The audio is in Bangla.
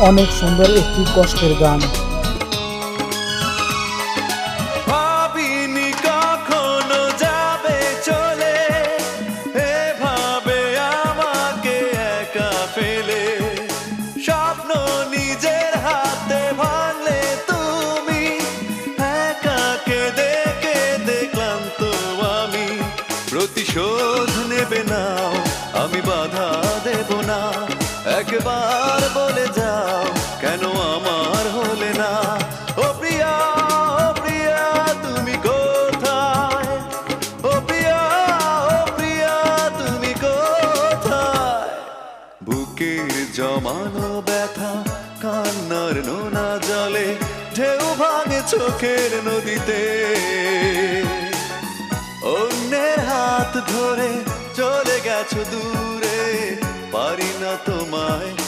অনেক সুন্দর একটি কষ্টের গান। প্রতিশোধ নেবে না আমি বাধা দেব না একবার আমার হলে না। ও প্রিয়া ও প্রিয়া, তুমি কোথায়? ও প্রিয়া ও প্রিয়া, তুমি কোথায়? বুকের জমানো ব্যথা, কান্নার নোনা জলে, ঢেউ ভাঙে চোখের নদীতে। অন্যের হাত ধরে চলে গেছো দূরে, পারি না তোমায়।